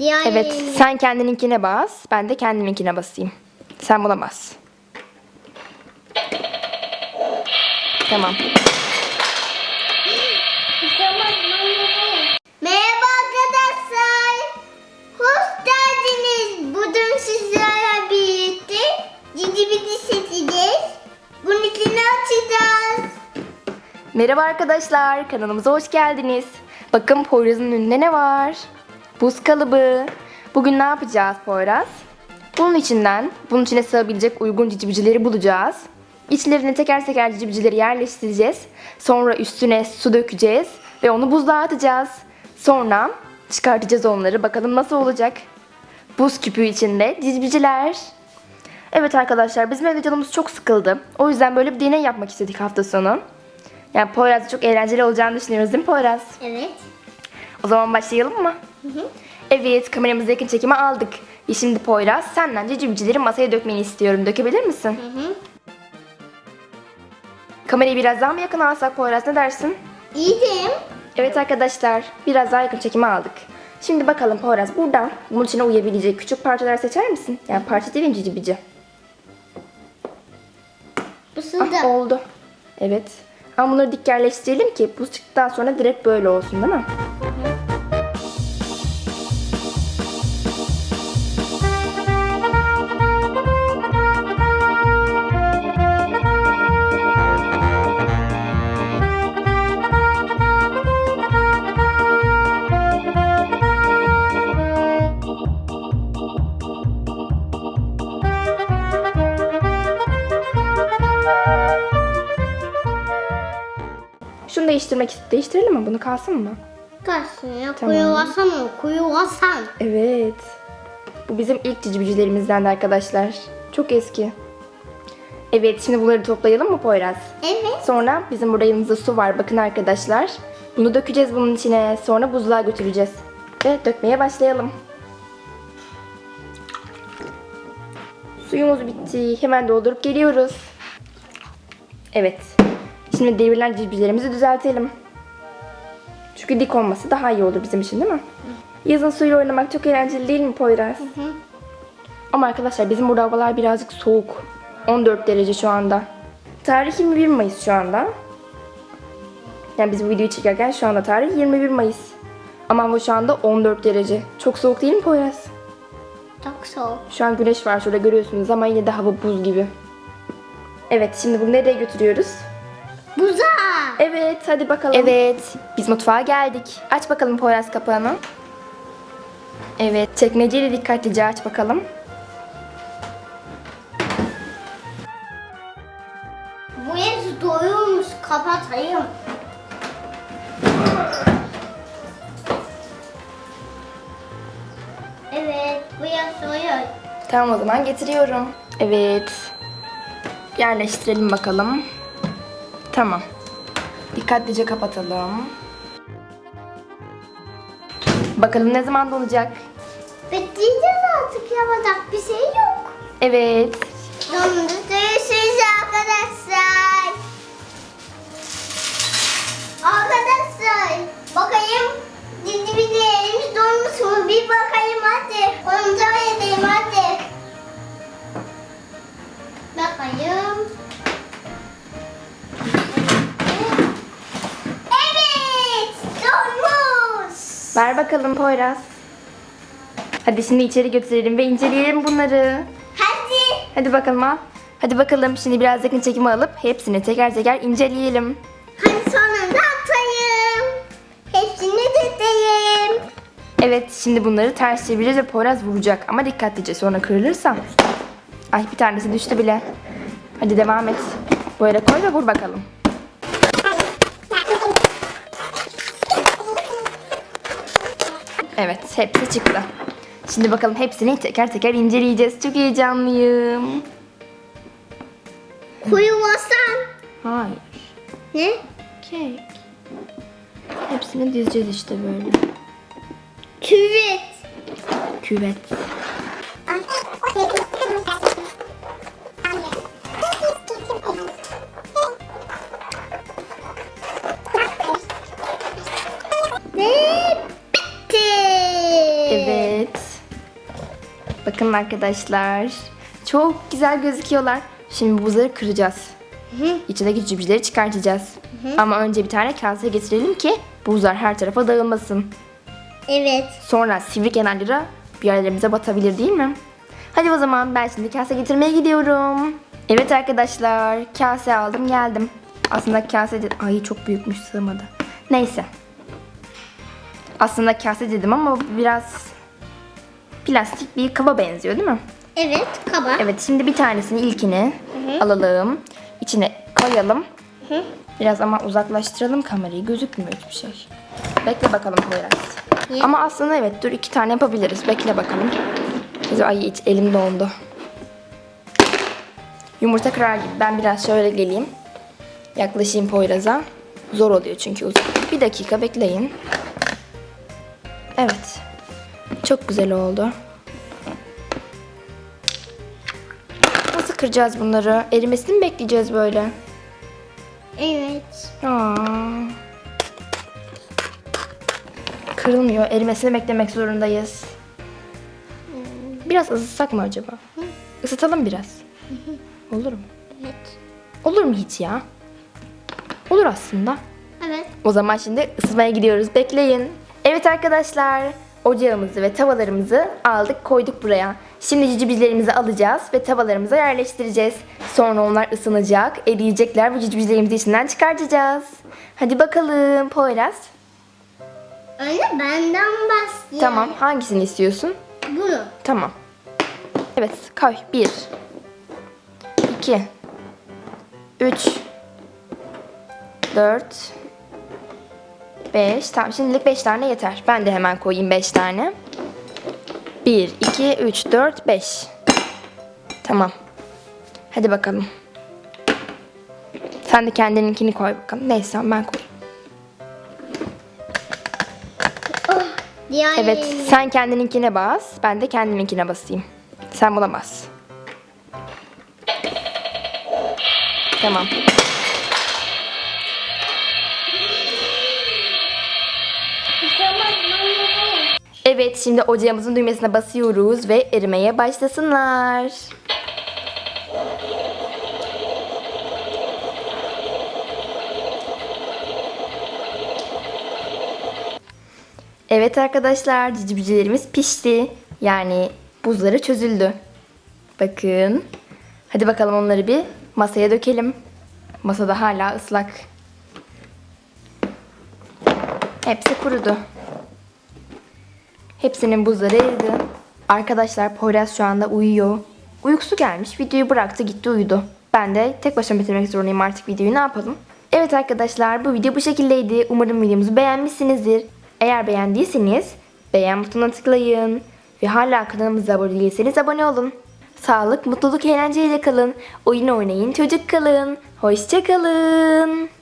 Diğer Evet sen kendininkine bas. Ben de kendiminkine basayım. Sen buna bas. Tamam. Merhaba arkadaşlar. Hoş geldiniz. Bugün sizlerle birlikte cici bir seçeceğiz. Bunun içini açacağız. Merhaba arkadaşlar. Kanalımıza hoş geldiniz. Bakın Poyraz'ın önünde ne var? Buz kalıbı. Bugün ne yapacağız Poyraz? Bunun içinden, bunun içine sığabilecek uygun cicibicileri bulacağız. İçlerine teker teker cicibicileri yerleştireceğiz. Sonra üstüne su dökeceğiz ve onu buzluğa atacağız. Sonra çıkartacağız onları. Bakalım nasıl olacak? Buz küpü içinde cicibiciler. Evet arkadaşlar bizim evde canımız çok sıkıldı. O yüzden böyle bir deney yapmak istedik hafta sonu. Yani Poyraz'da çok eğlenceli olacağını düşünüyoruz değil mi Poyraz? Evet. O zaman başlayalım mı? Evet kameramızı yakın çekime aldık. E şimdi Poyraz senden cicibicileri masaya dökmeni istiyorum. Dökebilir misin? hı. Kamerayı biraz daha mı yakın alsak Poyraz ne dersin? İyiyim. Evet arkadaşlar biraz daha yakın çekime aldık. Şimdi bakalım Poyraz buradan bunun içine uyabilecek küçük parçalar seçer misin? Yani parça değil cicibici. Bu Ah, sıldı. oldu. Evet. Ama bunları dik yerleştirelim ki buz çıktıktan sonra direkt böyle olsun değil mi? Şunu değiştirmek değiştirelim mi? Bunu kalsın mı? Kalsın ya. Tamam. Kuyu vasan o. Kuyu vasan. Evet. Bu bizim ilk cicibicilerimizden de arkadaşlar. Çok eski. Evet şimdi bunları toplayalım mı Poyraz? Evet. Sonra bizim burada yanımızda su var bakın arkadaşlar. Bunu dökeceğiz bunun içine. Sonra buzluğa götüreceğiz. Ve dökmeye başlayalım. Suyumuz bitti. Hemen doldurup geliyoruz. Evet. Şimdi devrilen cicibicilerimizi düzeltelim. Çünkü dik olması daha iyi olur bizim için değil mi? Yazın suyla oynamak çok eğlenceli değil mi Poyraz? Ama arkadaşlar bizim burada havalar birazcık soğuk. 14 derece şu anda. Tarih 21 Mayıs şu anda. Yani biz bu videoyu çekerken şu anda tarih 21 Mayıs. Ama hava şu anda 14 derece. Çok soğuk değil mi Poyraz? Çok soğuk. Şu an güneş var şurada görüyorsunuz ama yine de hava buz gibi. Evet şimdi bunu nereye götürüyoruz? Buza. Evet hadi bakalım. Evet biz mutfağa geldik. Aç bakalım Poyraz kapağını. Evet çekmeceyi de dikkatlice aç bakalım. Bu ev doyurmuş. Kapatayım. Evet. Bu ev doyuyor. Tamam o zaman getiriyorum. Evet. Yerleştirelim bakalım. Tamam. Dikkatlice kapatalım. Bakalım ne zaman donacak? Bekleyeceğiz artık yapacak bir şey yok. Evet. Dondu Ver bakalım Poyraz. Hadi şimdi içeri götürelim ve inceleyelim bunları. Hadi. Hadi bakalım al. Hadi bakalım şimdi biraz yakın çekimi alıp hepsini teker teker inceleyelim. Hadi sonunda atayım. Hepsini tutayım. Evet şimdi bunları ters çevireceğiz ve Poyraz vuracak. Ama dikkatlice sonra kırılırsa. Ay bir tanesi düştü bile. Hadi devam et. Böyle koy ve vur bakalım. Evet hepsi çıktı. Şimdi bakalım hepsini teker teker inceleyeceğiz. Çok heyecanlıyım. Kuyu basan. Hayır. Ne? Kek. Hepsini dizeceğiz işte böyle. Küvet. Küvet. Bakın arkadaşlar. Çok güzel gözüküyorlar. Şimdi buzları kıracağız. İçindeki cübcileri çıkartacağız. Ama önce bir tane kase getirelim ki buzlar her tarafa dağılmasın. Evet. Sonra sivri kenarlara bir yerlerimize batabilir değil mi? Hadi o zaman ben şimdi kase getirmeye gidiyorum. Evet arkadaşlar kase aldım geldim. Aslında kase de... Ay çok büyükmüş sığmadı. Neyse. Aslında kase dedim ama biraz plastik bir kaba benziyor değil mi? Evet kaba. Evet şimdi bir tanesini ilkini alalım. İçine koyalım. Biraz ama uzaklaştıralım kamerayı. Gözükmüyor hiçbir şey. Bekle bakalım Poyraz. Niye? Ama aslında evet dur iki tane yapabiliriz. Bekle bakalım. Ay hiç elim dondu. Yumurta kırar gibi. Ben biraz şöyle geleyim. Yaklaşayım Poyraz'a. Zor oluyor çünkü uzak. Bir dakika bekleyin. Çok güzel oldu. Nasıl kıracağız bunları? Erimesini mi bekleyeceğiz böyle? Evet. Aa. Kırılmıyor. Erimesini beklemek zorundayız. Biraz ısıtsak mı acaba? Isıtalım biraz. Olur mu? Evet. Olur mu hiç ya? Olur aslında. Evet. O zaman şimdi ısıtmaya gidiyoruz. Bekleyin. Evet arkadaşlar. Ocağımızı ve tavalarımızı aldık koyduk buraya. Şimdi cicibizlerimizi alacağız ve tavalarımıza yerleştireceğiz. Sonra onlar ısınacak, eriyecekler ve cicibizlerimizi içinden çıkartacağız. Hadi bakalım Poyraz. Önce benden başlayalım. Tamam hangisini istiyorsun? Bunu. Tamam. Evet koy. Bir. iki, Üç. Dört. Beş. Tamam şimdilik beş tane yeter. Ben de hemen koyayım beş tane. Bir, iki, üç, dört, beş. Tamam. Hadi bakalım. Sen de kendininkini koy bakalım. Neyse ben koy. Oh. Diğer Evet sen kendininkine bas. Ben de kendiminkine basayım. Sen buna bas. Tamam. Evet şimdi ocağımızın düğmesine basıyoruz ve erimeye başlasınlar. Evet arkadaşlar cicibicilerimiz pişti. Yani buzları çözüldü. Bakın. Hadi bakalım onları bir masaya dökelim. Masada hala ıslak. Hepsi kurudu. Hepsinin buzları eridi. Arkadaşlar Poyraz şu anda uyuyor. Uykusu gelmiş. Videoyu bıraktı gitti uyudu. Ben de tek başıma bitirmek zorundayım artık videoyu ne yapalım. Evet arkadaşlar bu video bu şekildeydi. Umarım videomuzu beğenmişsinizdir. Eğer beğendiyseniz beğen butonuna tıklayın. Ve hala kanalımıza abone değilseniz abone olun. Sağlık, mutluluk, eğlenceyle kalın. Oyun oynayın, çocuk kalın. Hoşçakalın.